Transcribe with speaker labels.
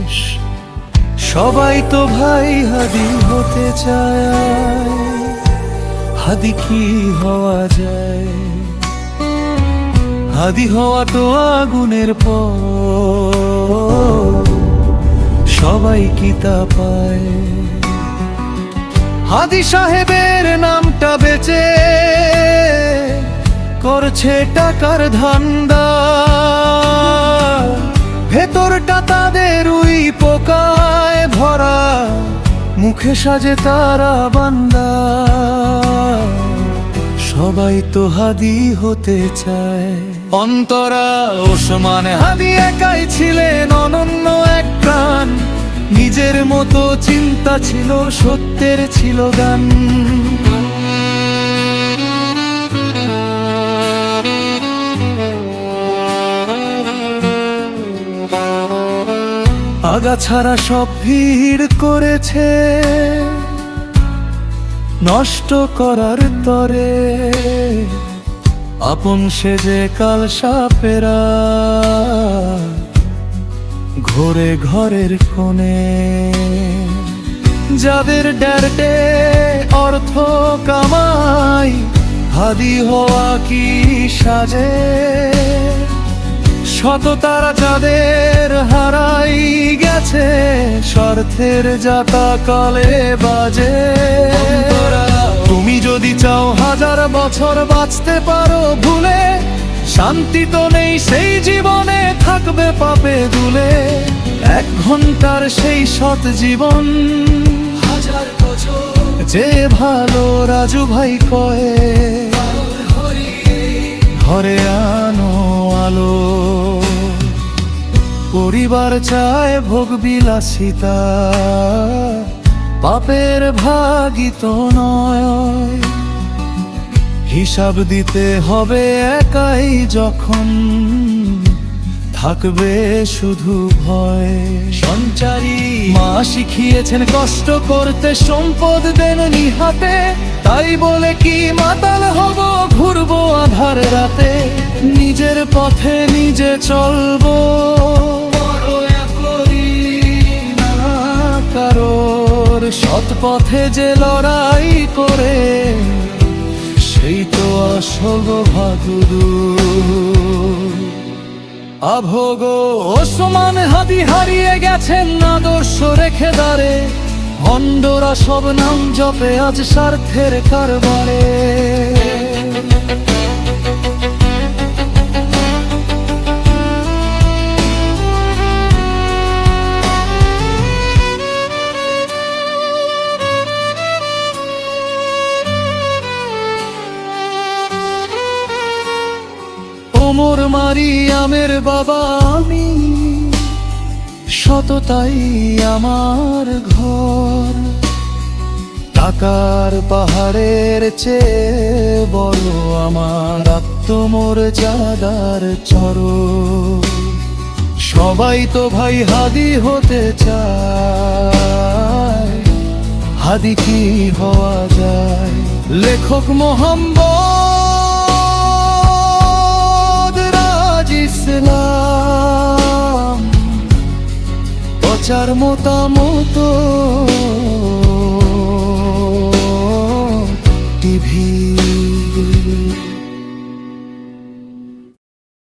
Speaker 1: মানুষ। সবাই তো ভাই হাদি হতে চায়। হাদি কি হওয়া যায়? হাদি হওয়া তো আগুনের পর। সবাই কি তা পায়? হাদি সাহেবের নামটা বেচে করছে টাকার ধান্দা। ভেতরটা তাদের উই পোকায় ভরা। মুখে সাজে তারা বান্দা। সবাই তো হাদি হতে চায়। অন্তরা ওসমান হাদি একাই ছিলেন অনন্য এক প্রাণ। নিজের মতো চিন্তা ছিল, সত্যের ছিল গান আগাছাড়া সব ভিড় করেছে। নষ্ট করার তরে আপন সেজে কাল সাপেরা ঘোরে ঘরের কোণে। যাদের ড্যারটে অর্থ কামাই, হাদি হওয়া কি সাজে? শত তারা যাদের গেছে স্বার্থের যাতা কলে বাজে। তুমি যদি চাও হাজার বছর বাঁচতে পারো ভুলে শান্তি তো নেই সেই জীবনে থাকবে পাপে দুলে। এক ঘণ্টার সেই সৎ জীবন হাজার বছর। যে ভালো রাজু ভাই কয়ে ঘরে আনো আলো। পরিবার চায় ভোগ বিলাসিতা। পাপের ভাগিত নয়। হিসাব দিতে হবে একাই যখন। থাকবে শুধু ভয়। সঞ্চারী, মা শিখিয়েছেন কষ্ট করতে, সম্পদ দেন নিহাতে। তাই বলে কি, মাতাল হব, ঘুরবো আধার রাতে। নিজের পথে নিজে চলবো। পথে যে লড়াই করে, সেই তো আসল ভাদুরু আভোগ ওসমান হাদি হারিয়ে গেছেন আদর্শ রেখে দাঁড়ে ভণ্ডরা সব নাম জপে আজ স্বার্থের কারবারে। মারিয়ামের বাবা আমি। সততাই আমার ঘর। টাকার পাহাড়ের চেয়ে বড় আমার আত্মমর্যাদার চর সবাই তো ভাই হাদি হতে চায়। হাদি কি হওয়া যায়? লেখক মোহাম্মদ চার মোতা মতো টিভি